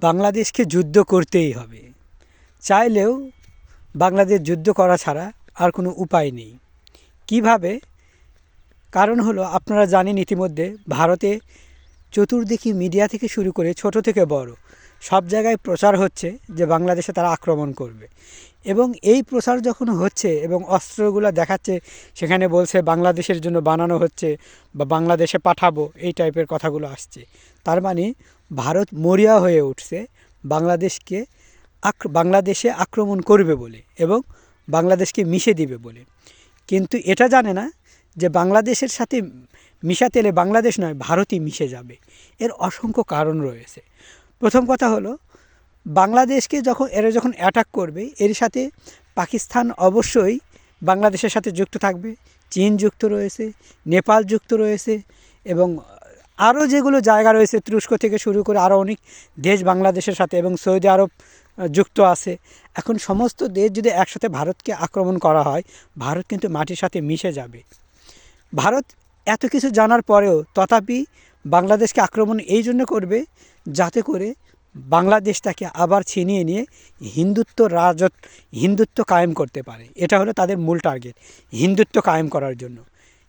বাংলাদেশকে যুদ্ধ করতেই হবে। চাইলেও বাংলাদেশ যুদ্ধ করা ছাড়া আর কোনো উপায় নেই। কীভাবে? কারণ হলো, আপনারা জানেন ইতিমধ্যে ভারতে চতুর্দিকে মিডিয়া থেকে শুরু করে ছোট থেকে বড় সব জায়গায় প্রচার হচ্ছে যে বাংলাদেশে তারা আক্রমণ করবে। এবং এই প্রচার যখন হচ্ছে এবং অস্ত্রগুলো দেখাচ্ছে, সেখানে বলছে বাংলাদেশের জন্য বানানো হচ্ছে বা বাংলাদেশে পাঠাবো, এই টাইপের কথাগুলো আসছে। তার মানে ভারত মরিয়া হয়ে উঠছে, বাংলাদেশকে আক বাংলাদেশে আক্রমণ করবে বলে এবং বাংলাদেশকে মিশে দিবে বলে। কিন্তু এটা জানে না যে বাংলাদেশের সাথে মিশাতে এলে বাংলাদেশ নয়, ভারতই মিশে যাবে। এর অসংখ্য কারণ রয়েছে। প্রথম কথা হলো, বাংলাদেশকে যখন, এরা যখন অ্যাটাক করবে, এর সাথে পাকিস্তান অবশ্যই বাংলাদেশের সাথে যুক্ত থাকবে। চীন যুক্ত রয়েছে, নেপাল যুক্ত রয়েছে এবং আরও যেগুলো জায়গা রয়েছে, তুরস্ক থেকে শুরু করে আরও অনেক দেশ বাংলাদেশের সাথে এবং সৌদি আরব যুক্ত আছে। এখন সমস্ত দেশ যদি একসাথে ভারতকে আক্রমণ করা হয়, ভারত কিন্তু মাটির সাথে মিশে যাবে। ভারত এত কিছু জানার পরেও তথাপি বাংলাদেশকে আক্রমণ এই জন্য করবে যাতে করে বাংলাদেশটাকে আবার ছিনিয়ে নিয়ে হিন্দুত্ব রাজত হিন্দুত্ব কায়েম করতে পারে। এটা হলো তাদের মূল টার্গেট, হিন্দুত্ব কায়েম করার জন্য।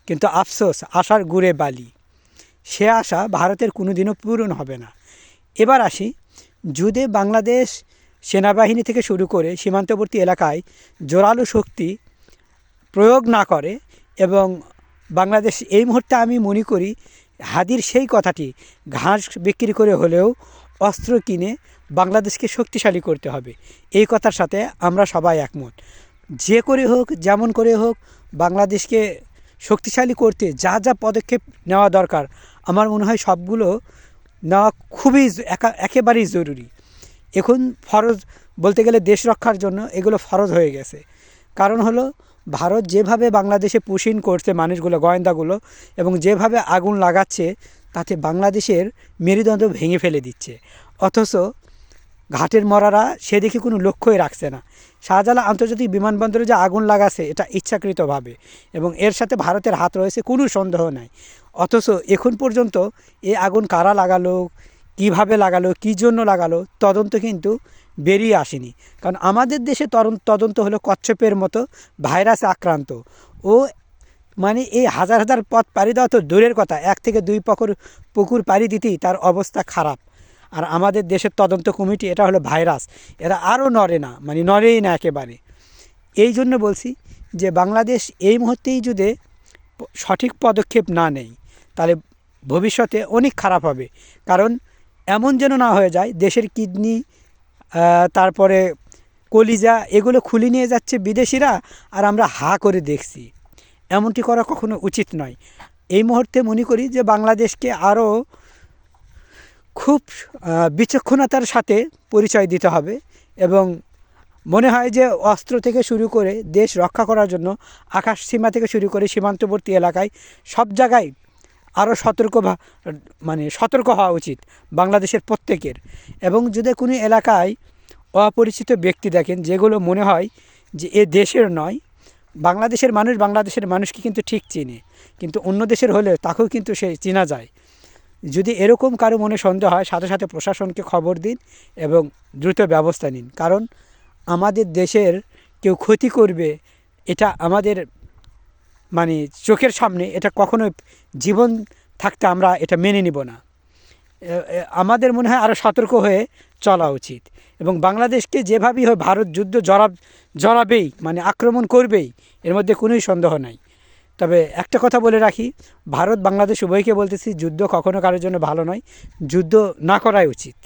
কিন্তু আফসোস, আশার গুড়ে বালি। সে আশা ভারতের কোনোদিনও পূরণ হবে না। এবার আসি যদি বাংলাদেশ সেনাবাহিনী থেকে শুরু করে সীমান্তবর্তী এলাকায় জোরালো শক্তি প্রয়োগ না করে এবং বাংলাদেশ এই মুহূর্তে আমি মনে করি হাদির সেই কথাটি, ঘাস বিক্রি করে হলেও অস্ত্র কিনে বাংলাদেশকে শক্তিশালী করতে হবে। এই কথার সাথে আমরা সবাই একমত। যে করে হোক, যেমন করে হোক, বাংলাদেশকে শক্তিশালী করতে যা যা পদক্ষেপ নেওয়া দরকার আমার মনে হয় সবগুলো নেওয়া খুবই একা- একেবারেই জরুরি। এখন ফরজ বলতে গেলে দেশ রক্ষার জন্য এগুলো ফরজ হয়ে গেছে। কারণ হলো, ভারত যেভাবে বাংলাদেশে পুশিন করছে মানুষগুলো, গোয়েন্দাগুলো, এবং যেভাবে আগুন লাগাচ্ছে, তাতে বাংলাদেশের মেরুদণ্ড ভেঙে ফেলে দিচ্ছে। অথচ ঘাটের মরারা সেদিকে কোনো লক্ষ্যই রাখছে না। শাহজালা আন্তর্জাতিক বিমানবন্দরে যে আগুন লাগাছে, এটা ইচ্ছাকৃতভাবে এবং এর সাথে ভারতের হাত রয়েছে, কোনো সন্দেহ নাই। অথচ এখন পর্যন্ত এই আগুন কারা লাগালো, কীভাবে লাগালো, কী জন্য লাগালো, তদন্ত কিন্তু বেরিয়ে আসেনি। কারণ আমাদের দেশে তদন্ত হলো কচ্ছপের মতো ভাইরাসে আক্রান্ত। ও মানে এই হাজার হাজার পথ পাড়ি দেওয়া তো দূরের কথা, এক থেকে দুই পুকুর পুকুর পাড়ি দিতেই তার অবস্থা খারাপ। আর আমাদের দেশের তদন্ত কমিটি, এটা হলো ভাইরাস। এরা আরও নড়ে না মানে নড়েই না একেবারে। এই জন্য বলছি যে বাংলাদেশ এই মুহূর্তেই যদি সঠিক পদক্ষেপ না নেয়, তাহলে ভবিষ্যতে অনেক খারাপ হবে। কারণ এমন যেন না হয়ে যায়, দেশের কিডনি তারপরে কলিজা, এগুলো খুলে নিয়ে যাচ্ছে বিদেশিরা, আর আমরা হা করে দেখছি। এমনটি করা কখনো উচিত নয়। এই মুহূর্তে মনে করি যে বাংলাদেশকে আরও খুব বিচক্ষণতার সাথে পরিচয় দিতে হবে এবং মনে হয় যে অস্ত্র থেকে শুরু করে দেশ রক্ষা করার জন্য, আকাশ সীমা থেকে শুরু করে সীমান্তবর্তী এলাকায় সব জায়গায় আরও সতর্ক মানে সতর্ক হওয়া উচিত বাংলাদেশের প্রত্যেকের। এবং যদি কোনো এলাকায় অপরিচিত ব্যক্তি দেখেন যেগুলো মনে হয় যে এ দেশের নয়, বাংলাদেশের মানুষ বাংলাদেশের মানুষকে কিন্তু ঠিক চিনে। কিন্তু অন্য দেশের হলে তাকেও কিন্তু সে চেনা যায়। যদি এরকম কারও মনে সন্দেহ হয়, সাথে সাথে প্রশাসনকে খবর দিন এবং দ্রুত ব্যবস্থা নিন। কারণ আমাদের দেশের কেউ ক্ষতি করবে, এটা আমাদের মানে চোখের সামনে, এটা কখনোই জীবন থাকতে আমরা এটা মেনে নিব না। আমাদের মনে হয় আরও সতর্ক হয়ে চলা উচিত এবং বাংলাদেশকে যেভাবেই হয় ভারত যুদ্ধ জড়াব, জড়াবেই মানে আক্রমণ করবেই, এর মধ্যে কোনোই সন্দেহ নাই। তবে একটা কথা বলে রাখি ভারত বাংলাদেশ উভয়কে বলতেছি, যুদ্ধ কখনো কারোর জন্য ভালো নয়, যুদ্ধ না করাই উচিত।